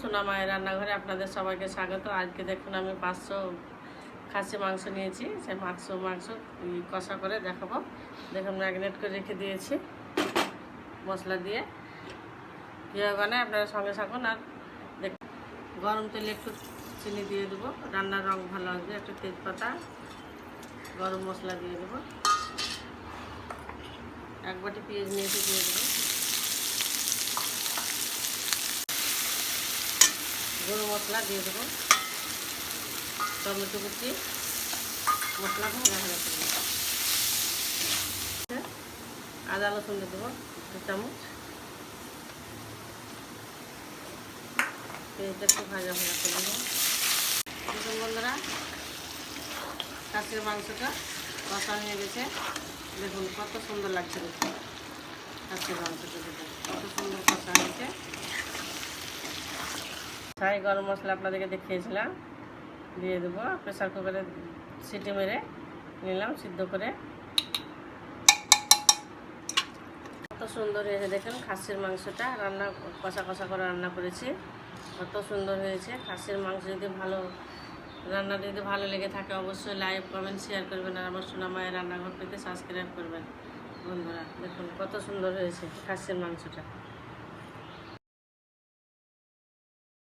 সোনা মায়ের রান্নাঘরে আপনাদের সবাইকে স্বাগত। আজকে দেখুন আমি পাঁচশো খাসি মাংস নিয়েছি, সেই মাংস মাংস কষা করে দেখাবো। দেখুন ম্যাগনেট করে রেখে দিয়েছি মশলা দিয়ে। কীভাবে বানায় আপনারা সঙ্গে থাকুন আর দেখ গরম তেলে একটু চিনি দিয়ে দেবো, রান্নার রং ভালো আসবে, একটু তেজপাতা, গরম মশলা দিয়ে দেবো। এক বাটি পেঁয়াজ নিয়েছি, দিয়ে দেবো। গুঁড়ো মশলা দিয়ে দেবো। টমেটো কুচি, মশলা ভাজা ভাজা করে। আদা রসুন দিয়ে দেবো, দু চামচ। একটু ভাজা ভাজা করে দেবো দেখুন বন্ধুরা কাছের মাংসটা কষা হয়ে গেছে। দেখুন কত সুন্দর লাগছে কাছের মাংসটা দেখুন কত সুন্দর কষা হয়েছে ছাই গরম মশলা আপনাদেরকে দেখিয়েছিলাম। দিয়ে দেবো, প্রেসার কুকারে সিটি মেরে নিলাম, সিদ্ধ করে। কত সুন্দর হয়েছে দেখেন খাসির মাংসটা, রান্না, কষা কষা করে রান্না করেছি। কত সুন্দর হয়েছে, খাসির মাংস যদি ভালো, রান্না যদি ভালো লেগে থাকে অবশ্যই লাইক, কমেন্ট, শেয়ার করবেন আর আমার সোনা মায়ের রান্নাঘর পেতে সাবস্ক্রাইব করবেন। বন্ধুরা, দেখুন কত সুন্দর হয়েছে খাসির মাংসটা।